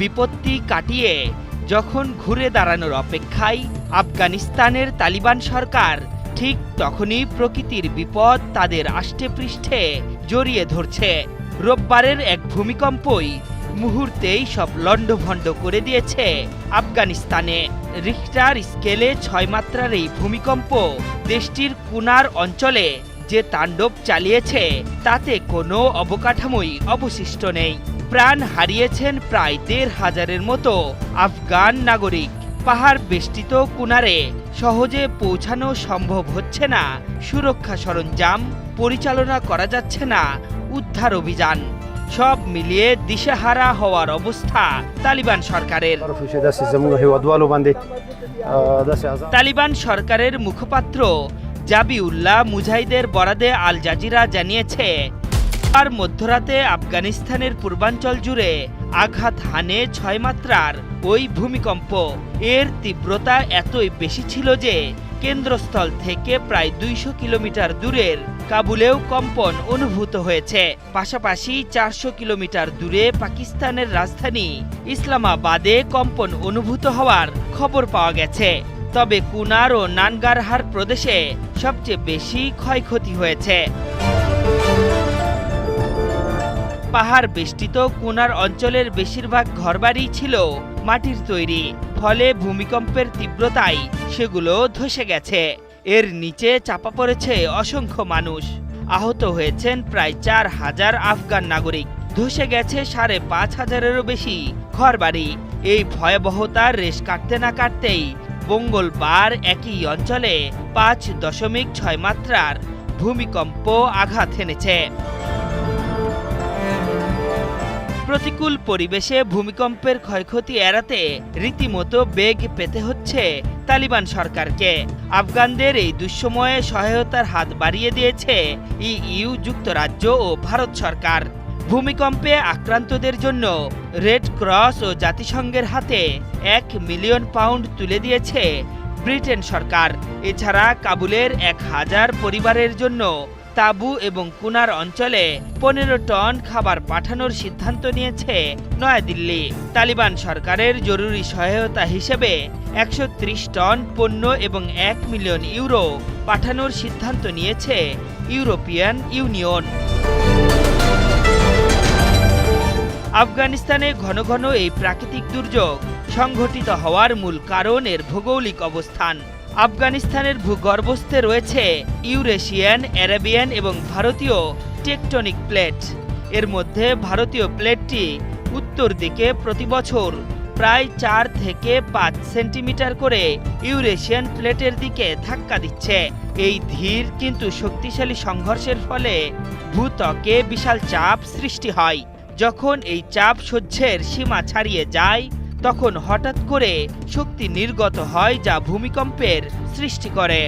বিপত্তি কাটিয়ে যখন ঘুরে দাঁড়ানোর অপেক্ষায় আফগানিস্তানের তালিবান সরকার ঠিক তখনই প্রকৃতির বিপদ তাদের আষ্টে পৃষ্ঠে জড়িয়ে ধরছে। রোববারের এক ভূমিকম্পই মুহূর্তেই সব লণ্ডভণ্ড করে দিয়েছে আফগানিস্তানে। রিখটার স্কেলে ছয় মাত্রার এই ভূমিকম্প দেশটির কুনার অঞ্চলে যে তাণ্ডব চালিয়েছে তাতে কোনো অবকাঠামোই অবশিষ্ট নেই। প্রাণ হারিয়েছেন প্রায় দেড় হাজারের মতো আফগান নাগরিক। পাহাড় বেষ্টিত কুনারে সহজে পৌঁছানো সম্ভব হচ্ছে না। সুরক্ষা সরঞ্জাম পরিচালনা করা যাচ্ছে না। উদ্ধার অভিযান। সব মিলিয়ে দিশেহারা হওয়ার অবস্থা তালিবান সরকারের। তালিবান সরকারের মুখপাত্র জাবিউল্লাহ মুজাহিদের বরাদে আল জাজিরা জানিয়েছে আর মধ্যরাতে আফগানিস্তানের পূর্বাঞ্চল জুড়ে আঘাত হানে ছয় মাত্রার ওই ভূমিকম্প। এর তীব্রতা এতই বেশি ছিল যে কেন্দ্রস্থল থেকে প্রায় দুইশো কিলোমিটার দূরের কাবুলেও কম্পন অনুভূত হয়েছে। পাশাপাশি চারশো কিলোমিটার দূরে পাকিস্তানের রাজধানী ইসলামাবাদে কম্পন অনুভূত হওয়ার খবর পাওয়া গেছে। তবে কুনার ও নানগারহার প্রদেশে সবচেয়ে বেশি ক্ষয়ক্ষতি হয়েছে। পাহাড় বেষ্টিত কুনার অঞ্চলের বেশিরভাগ ঘরবাড়ি ছিল মাটির তৈরি। ফলে ভূমিকম্পের তীব্রতায় সেগুলো ধসে গেছে। এর নিচে চাপা পড়েছে অসংখ্য মানুষ। আহত হয়েছেন প্রায় চার হাজার আফগান নাগরিক। ধসে গেছে সাড়ে পাঁচ হাজারেরও বেশি ঘরবাড়ি। এই ভয়াবহতার রেশ কাটতে না কাটতেই মঙ্গলবার একই অঞ্চলে পাঁচ দশমিক ছয় মাত্রার ভূমিকম্প আঘাত হেনেছে প্রতিকূল পরিবেশে ভূমিকম্পের ক্ষয়ক্ষতি এড়াতে রীতিমতো বেগ পেতে হচ্ছে তালিবান সরকারকে। আফগানদের এই দুঃসময়ে সহায়তার হাত বাড়িয়ে দিয়েছে ইইউ, যুক্তরাজ্য ও ভারত সরকার। ভূমিকম্পে আক্রান্তদের জন্য রেড ক্রস ও জাতিসংঘের হাতে এক মিলিয়ন পাউন্ড তুলে দিয়েছে ব্রিটেন সরকার। এছাড়া কাবুলের এক হাজার পরিবারের জন্য তাবু এবং কুনার অঞ্চলে পনেরো টন খাবার পাঠানোর সিদ্ধান্ত নিয়েছে নয়াদিল্লি। তালিবান সরকারের জরুরি সহায়তা হিসেবে একশো ত্রিশ টন পণ্য এবং এক মিলিয়ন ইউরো পাঠানোর সিদ্ধান্ত নিয়েছে ইউরোপিয়ান ইউনিয়ন। আফগানিস্তানে ঘন ঘন এই প্রাকৃতিক দুর্যোগ সংঘটিত হওয়ার মূল কারণ এর ভৌগোলিক অবস্থান। আফগানিস্তানের ভূগর্ভস্থে রয়েছে ইউরেশিয়ান, অ্যারাবিয়ান এবং ভারতীয় টেকটনিক প্লেট। এর মধ্যে ভারতীয় প্লেটটি উত্তর দিকে প্রতি বছর প্রায় চার থেকে পাঁচ সেন্টিমিটার করে ইউরেশিয়ান প্লেটের দিকে ধাক্কা দিচ্ছে। এই ধীর কিন্তু শক্তিশালী সংঘর্ষের ফলে ভূত্বকে বিশাল চাপ সৃষ্টি হয়। যখন এই চাপ সহ্যের সীমা ছাড়িয়ে যায় তখন হঠাৎ করে শক্তি নির্গত হয় যা ভূমিকম্পের সৃষ্টি করে।